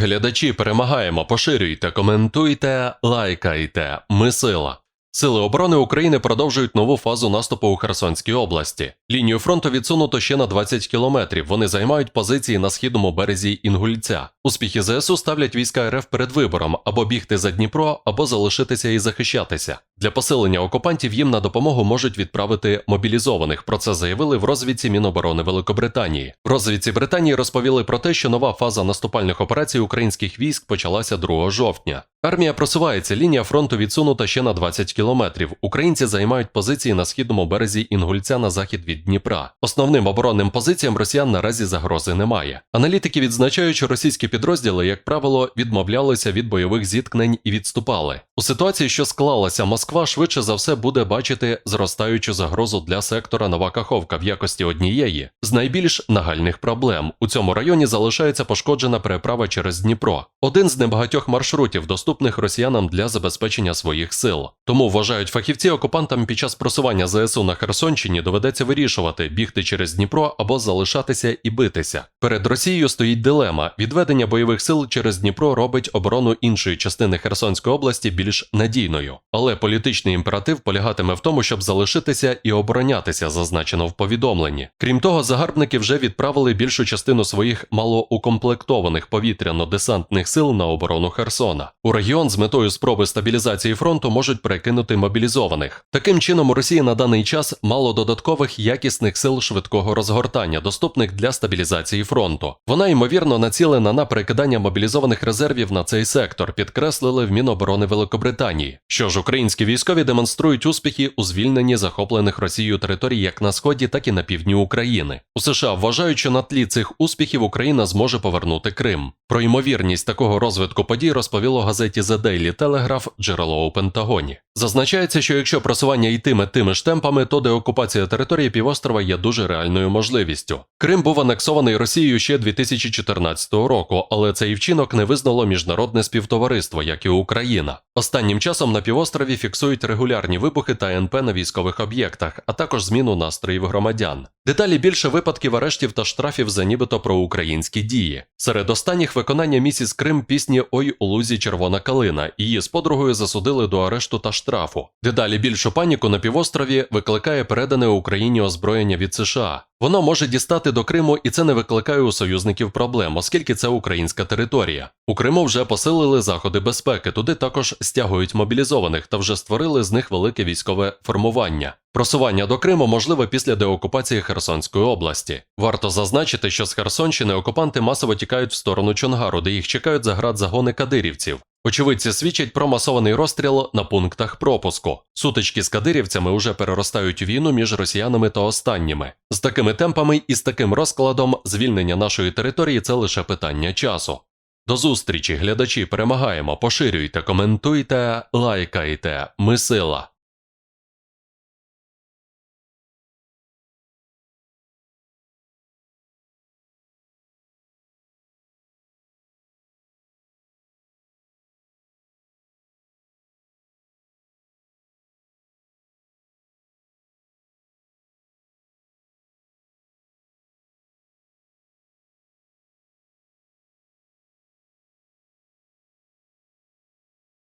Глядачі перемагаємо, поширюйте, коментуйте, лайкайте. Ми сила. Сили оборони України продовжують нову фазу наступу у Херсонській області. Лінію фронту відсунуто ще на 20 кілометрів. Вони займають позиції на східному березі Інгульця. Успіхи ЗСУ ставлять війська РФ перед вибором або бігти за Дніпро, або залишитися і захищатися. Для посилення окупантів їм на допомогу можуть відправити мобілізованих. Про це заявили в розвідці Міноборони Великобританії. Розвідці Британії розповіли про те, що нова фаза наступальних операцій українських військ почалася 2 жовтня. Армія просувається, лінія фронту відсунута ще на 20 кілометрів. Українці займають позиції на східному березі Інгульця на захід від Дніпра. Основним оборонним позиціям росіян наразі загрози немає. Аналітики відзначають, що російські підрозділи, як правило, відмовлялися від бойових зіткнень і відступали. У ситуації, що склалася, Москва швидше за все буде бачити зростаючу загрозу для сектора Нова Каховка в якості однієї з найбільш нагальних проблем. У цьому районі залишається пошкоджена переправа через Дніпро, один з небагатьох маршрутів, доступних росіянам для забезпечення своїх сил. Тому вважають фахівці, окупантам під час просування ЗСУ на Херсонщині доведеться вирішувати, бігти через Дніпро або залишатися і битися. Перед Росією стоїть дилема: відведення бойових сил через Дніпро робить оборону іншої частини Херсонської області більш надійною. Але політичний імператив полягатиме в тому, щоб залишитися і оборонятися, зазначено в повідомленні. Крім того, загарбники вже відправили більшу частину своїх малоукомплектованих повітряно-десантних сил на оборону Херсона. У регіон з метою спроби стабілізації фронту можуть перекинути мобілізованих. Таким чином, у Росії на даний час мало додаткових якісних сил швидкого розгортання, доступних для стабілізації фронту. Вона ймовірно націлена на перекидання мобілізованих резервів на цей сектор, підкреслили в Міноборони Великобританії. Що ж, українські військові демонструють успіхи у звільненні захоплених Росією територій як на сході, так і на півдні України. У США вважають, що на тлі цих успіхів Україна зможе повернути Крим. Про ймовірність такого розвитку подій розповіло газеті The Daily Telegraph джерело у Пентагоні. Зазначається, що якщо просування йтиме тими ж темпами, то деокупація території півострова є дуже реальною можливістю. Крим був анексований Росією ще 2014 року, але цей вчинок не визнало міжнародне співтовариство, як і Україна. Останнім часом на півострові фіксують регулярні вибухи та НП на військових об'єктах, а також зміну настроїв громадян. Деталі більше випадків арештів та штрафів за нібито проукраїнські дії. Серед останніх виконання місіс Крим пісні Ой у лузі червона калина. Її з подругою засудили до арешту та штрафу. Дедалі більшу паніку на півострові викликає передане Україні озброєння від США. Воно може дістати до Криму, і це не викликає у союзників проблем, оскільки це українська територія. У Криму вже посилили заходи безпеки, туди також стягують мобілізованих та вже створили з них велике військове формування. Просування до Криму можливе після деокупації Херсонської області. Варто зазначити, що з Херсонщини окупанти масово тікають в сторону Чонгару, де їх чекають заград загони кадирівців. Очевидці свідчать про масований розстріл на пунктах пропуску. Сутички з кадирівцями уже переростають війну між росіянами та останніми. З такими темпами і з таким розкладом звільнення нашої території це лише питання часу. До зустрічі, глядачі, перемагаємо, поширюйте, коментуйте, лайкайте. Ми сила.